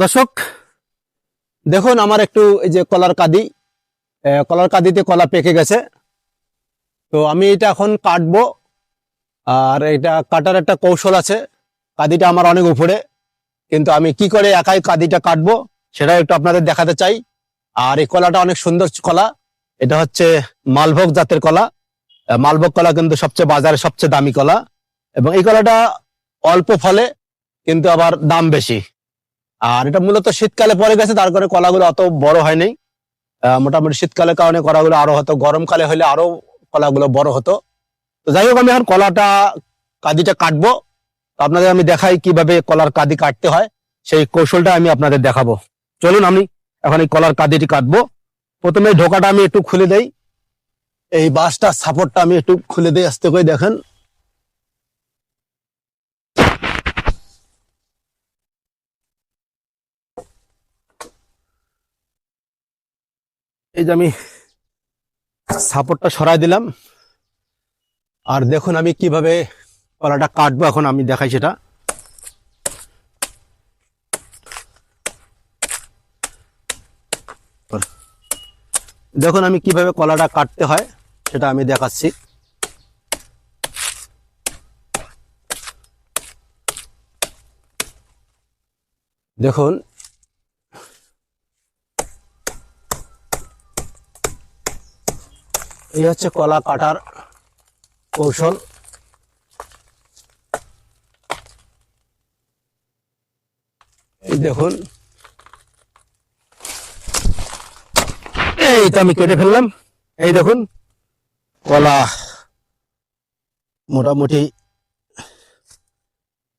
দর্শক, দেখুন আমার একটু এই যে কলার কাদি। কলার কাদিতে কলা পেকে গেছে। তো আমি এটা এখন কাটবো। আর এটা কাটার একটা কৌশল আছে। কাদিটা আমার অনেক উপরে। কিন্তু আমি কি করে একাই কাদিটা কাটবো সেটা একটু আপনাদের দেখাতে চাই। আর এই কলাটা অনেক সুন্দর কলা। এটা হচ্ছে মালভোগ জাতের কলা। মালভোগ কলা কিন্তু সবচেয়ে বাজারে সবচেয়ে দামি কলা। এবং এই কলাটা অল্প ফলে, কিন্তু আবার দাম বেশি। আর এটা মূলত শীতকালে পরে গেছে তার কারণে কলাগুলো অত বড় হয়নি। আহ, মোটামুটি শীতকালের কারণে কলাগুলো আরও হতো গরমকালে হলে আরও কলাগুলো বড় হতো। তো যাই হোক আমি এখন কলাটা কাদিটা কাটবো। আপনাদের আমি দেখাই কীভাবে কলার কাদি কাটতে হয়। সেই কৌশলটা আমি আপনাদের দেখাবো। চলুন আমি এখন এই কলার কাদিটি কাটবো। প্রথমে ঢোকাটা আমি একটু খুলে দেই। এই বাসটা সাপোর্টটা আমি একটু খুলে দেই আস্তে করে দেখেন। এই যে আমি সাপোর্টটা সরাই দিলাম। আর দেখুন আমি কীভাবে কলাটা কাটবো এখন, আমি দেখাই সেটা। দেখুন আমি কীভাবে কলাটা কাটতে হয়, সেটা আমি দেখাচ্ছি। দেখুন এই হচ্ছে কলা কাটার কৌশল। এই দেখুন। এই তো আমি কেটে ফেললাম। এই দেখুন, কলা মোটামুটি।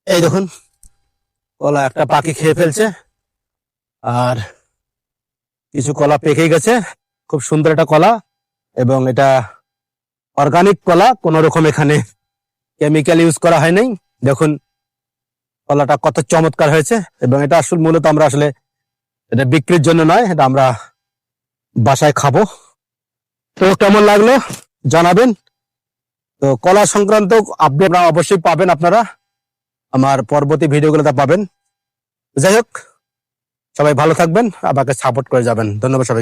এই দেখুন, কলা একটা পাখি খেয়ে ফেলছে। আর কিছু কলা পেকে গেছে। খুব সুন্দর একটা কলা। এবং এটা অর্গানিক কলা, কোন রকম এখানে কেমিক্যাল ইউজ করা হয় নাই। দেখুন, কলাটা কত চমৎকার হয়েছে। এবং এটা আসলে মূলত আমরা আসলে এটা বিক্রির জন্য নয়, এটা আমরা বাসায় খাব। তো কেমন লাগল জানাবেন। তো কলা সংক্রান্ত আপডেট অবশ্যই পাবেন আপনারা। আমার পরবর্তী ভিডিওগুলোতে পাবেন। যাই হোক, সবাই ভালো থাকবেন, আমাকে সাপোর্ট করে যাবেন। ধন্যবাদ সবাই